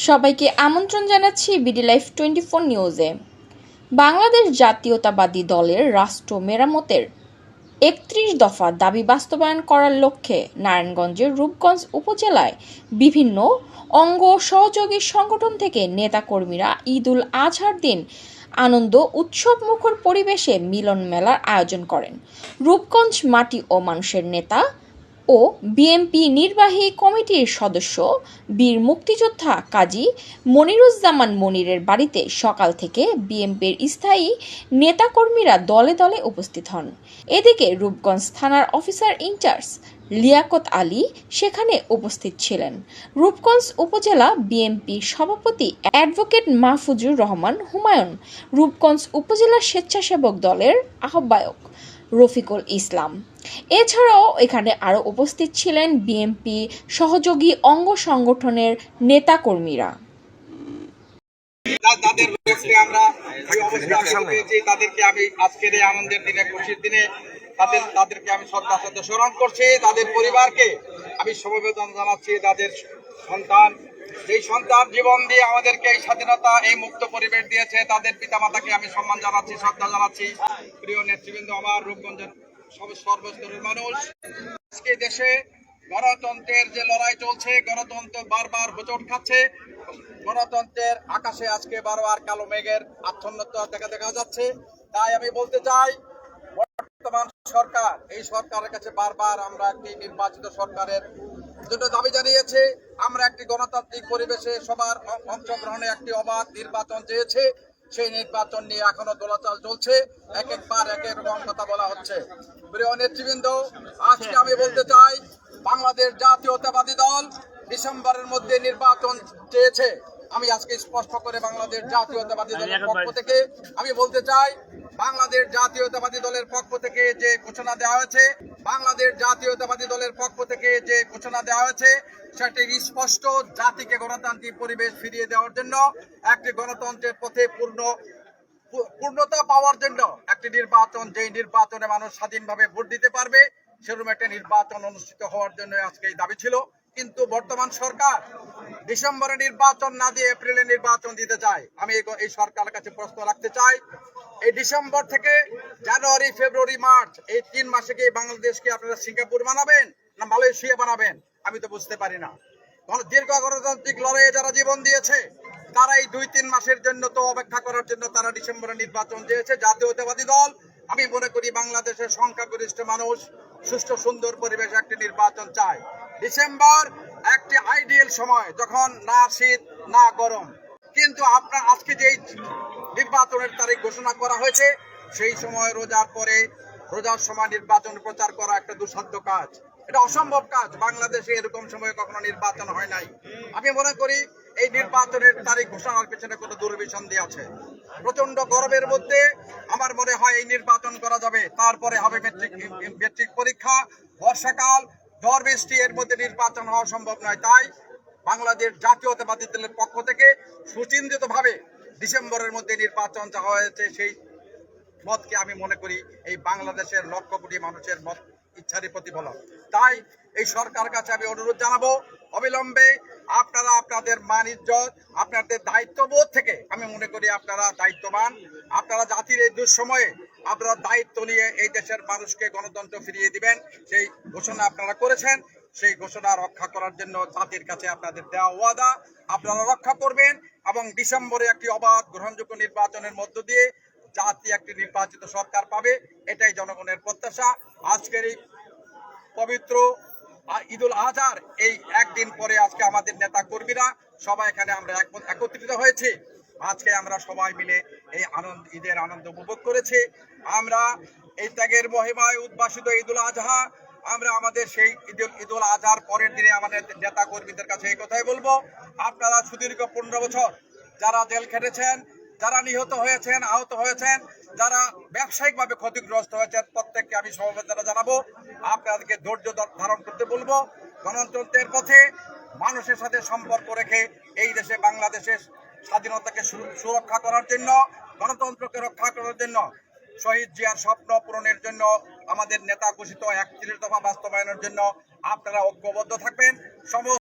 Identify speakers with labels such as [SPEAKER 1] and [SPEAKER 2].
[SPEAKER 1] সবাইকে আমন্ত্রণ জানাচ্ছি বিডি লাইফ টোয়েন্টি ফোর নিউজে বাংলাদেশ জাতীয়তাবাদী দলের রাষ্ট্র মেরামতের একত্রিশ দফা দাবি বাস্তবায়ন করার লক্ষ্যে নারায়ণগঞ্জের রূপগঞ্জ উপজেলায় বিভিন্ন অঙ্গ সহযোগী সংগঠন থেকে নেতাকর্মীরা ঈদ উল আজহার দিন আনন্দ উৎসব মুখর পরিবেশে মিলন মেলার আয়োজন করেন। রূপগঞ্জ মাটি ও মানুষের নেতা ও বিএমপি নির্বাহী কমিটির সদস্য, বীর মুক্তিযোদ্ধা কাজী মনিরুজ্জামান মনিরের বাড়িতে সকাল থেকে বিএমপির স্থায়ী নেতাকর্মীরা দলে দলে উপস্থিত হন। এদিকে রূপগঞ্জ থানার অফিসার ইনচার্জ লিয়াকত আলী সেখানে উপস্থিত ছিলেন। রূপগঞ্জ উপজেলা বিএনপির সভাপতি অ্যাডভোকেট মাহফুজুর রহমান হুমায়ুন, রূপগঞ্জ উপজেলা স্বেচ্ছাসেবক দলের আহ্বায়ক রফিকুল ইসলাম। এছাড়াও এখানে আরও উপস্থিত ছিলেন বিএনপি সহযোগী অঙ্গ সংগঠনের নেতাকর্মীরা।
[SPEAKER 2] তাদের লক্ষ্যে আমরা তাদেরকে আমি আজকের এই আনন্দের দিনে, খুশির দিনে তাদের, তাদেরকে আমি শ্রদ্ধার সাথে স্মরণ করছি। তাদের পরিবারকে আমি সমবেদনা জানাচ্ছি, তাদের সন্তান। যেই সন্তান জীবন দিয়ে আমাদেরকে এই স্বাধীনতা, এই মুক্ত পরিবেশ দিয়েছে, তাদের পিতামাতাকে আমি সম্মান জানাচ্ছি, শ্রদ্ধা জানাচ্ছি। প্রিয় নেতৃবৃন্দ আমার, রূপগঞ্জের সর্বস্তরের মানুষ। আজকে দেশে গণতন্ত্রের যে লড়াই চলছে, গণতন্ত্র বারবার হোঁচট খাচ্ছে। গণতন্ত্রের আকাশে আজকে বারবার কালো মেঘের আচ্ছন্নতা দেখা দেখা যাচ্ছে। তাই আমি বলতে চাই, বর্তমান সরকার, এই সরকারের কাছে বারবার আমরা একটি নির্বাচিত সরকারের জন্য দাবি জানিয়েছি। আমরা একটি গণতান্ত্রিক পরিবেশে সবার অংশগ্রহণে একটি অবাধ নির্বাচন চেয়েছে। সেই নির্বাচন নিয়ে এখনও দোলাচল চলছে। এক একবার এক এক রকম কথা বলা হচ্ছে। প্রিয় নেতৃবৃন্দ আজকে আমি বলতে চাই বাংলাদেশ জাতীয়তাবাদী দল ডিসেম্বরের মধ্যে নির্বাচন চেয়েছে। আমি আজকে স্পষ্ট করে বাংলাদেশ জাতীয়তাবাদী দলের পক্ষ থেকে আমি বলতে চাই বাংলাদেশ জাতীয়তাবাদী দলের পক্ষ থেকে যে ঘোষণা দেওয়া হয়েছে বাংলাদেশ জাতীয়তাবাদী দলের পক্ষ থেকে যে ঘোষণা দেওয়া হয়েছে সেটি স্পষ্ট জাতিকে গণতান্ত্রিক পরিবেশ ফিরিয়ে দেওয়ার জন্য, একটি গণতন্ত্রের পথে পূর্ণ, পূর্ণতা পাওয়ার জন্য একটি নির্বাচন, যেই নির্বাচনে মানুষ স্বাধীনভাবে ভোট দিতে পারবে, সেরকম একটা নির্বাচন অনুষ্ঠিত হওয়ার জন্য আজকে এই দাবি ছিল। কিন্তু বর্তমান সরকার ডিসেম্বরে নির্বাচন না দিয়ে এপ্রিলে নির্বাচন দিতে চায়। আমি এই- এই সরকারের কাছে প্রশ্ন রাখতে চাই, এই ডিসেম্বর থেকে জানুয়ারি, ফেব্রুয়ারি, মার্চ, এই তিন মাসে কি বাংলাদেশকে আপনারা সিঙ্গাপুর বানাবেন না মালয়েশিয়া বানাবেন? আমি তো বুঝতে পারি না। দীর্ঘ গণতান্ত্রিক লড়াইয়ে যারা জীবন দিয়েছে তারা এই দুই তিন মাসের জন্য তো অপেক্ষা করার জন্য তারা ডিসেম্বরে নির্বাচন দিয়েছে, জাতীয়তাবাদী দল। আমি মনে করি বাংলাদেশের সংখ্যাগরিষ্ঠ মানুষ সুষ্ঠু, সুন্দর পরিবেশে একটি নির্বাচন চায়। ডিসেম্বর একটি আইডিয়াল সময়, যখন না শীত, না গরম। কিন্তু আপনার আজকে যে এই নির্বাচনের তারিখ ঘোষণা করা হয়েছে, সেই সময় রোজার পরে রোজার সময় নির্বাচন প্রচার করা একটা দুঃসাধ্য কাজ। এটা অসম্ভব কাজ। বাংলাদেশে এরকম সময়ে কখনো নির্বাচন হয় নাই। আমি মনে করি এই নির্বাচনের তারিখ ঘোষণার পেছনে কোনো দুর্বিসন্ধি আছে। প্রচণ্ড গরমের মধ্যে আমার মনে হয় এই নির্বাচন করা যাবে। তারপরে হবে মেট্রিক মেট্রিক পরীক্ষা। বর্ষাকাল, ঝড় বৃষ্টি, এর মধ্যে নির্বাচন হওয়া সম্ভব নয়। তাই বাংলাদেশ জাতীয়তাবাদী দলের পক্ষ থেকে সুচিন্তিত ভাবে ডিসেম্বরের মধ্যে নির্বাচন চাওয়া হয়েছে সেই মতকে আমি মনে করি এই বাংলাদেশের লক্ষ কোটি মানুষের মত ইচ্ছারই প্রতিফলন। তাই এই সরকার কাছে আমি অনুরোধ জানাব, অবিলম্বে আপনারা আপনাদের মান ইজ্জত, আপনাদের দায়িত্ববোধ থেকে আমি মনে করি আপনারা দায়িত্ববান। আপনারা জাতির এই দুঃসময়ে আপনারা দায়িত্ব নিয়ে এই দেশের মানুষকে গণতন্ত্র ফিরিয়ে দিবেন, সেই ঘোষণা আপনারা করেছেন। সেই ঘোষণা রক্ষা করার জন্য জাতির কাছে আপনাদের দেওয়া ওয়াদা। আপনারা রক্ষা করবেন এবং ডিসেম্বরে একটি অবাধ গ্রহণযোগ্য নির্বাচনের মধ্য দিয়ে জাতি একটি নির্বাচিত সরকার পাবে, এটাই জনগণের প্রত্যাশা। আজকের এই পবিত্র ঈদুল আজহার, এই একদিন পরে আজকে আমাদের নেতা কর্মীরা সবাই এখানে আমরা একত্রিত হয়েছি। আজকে আমরা সবাই মিলে এই আনন্দ, ঈদের আনন্দ উপভোগ করেছি। আমরা এই ত্যাগের মহিমায় উদ্ভাসিত ঈদুল আজহা, আমরা আমাদের সেই ঈদুল ঈদুল আজহার পরের দিনে আমাদের নেতা কর্মীদের কাছে এই কথাই বলব। আপনারা সুদীর্ঘ পনেরো বছর যারা জেল খেটেছেন যারা নিহত হয়েছেন, আহত হয়েছেন, যারা ব্যবসায়িকভাবে ক্ষতিগ্রস্ত হয়েছেন, প্রত্যেককে আমি সমবেদনা জানাব। আপনাদেরকে ধৈর্য ধারণ করতে বলব। গণতন্ত্রের পথে মানুষের সাথে সম্পর্ক রেখে এই দেশে বাংলাদেশের স্বাধীনতাকে সুরক্ষা করার জন্য, গণতন্ত্রকে রক্ষা করার জন্য, শহীদ জিয়ার স্বপ্ন পূরণের জন্য, আমাদের নেতা ঘোষিত একত্রিশ দফা বাস্তবায়নের জন্য আপনারা ঐক্যবদ্ধ থাকবেন। সমস্ত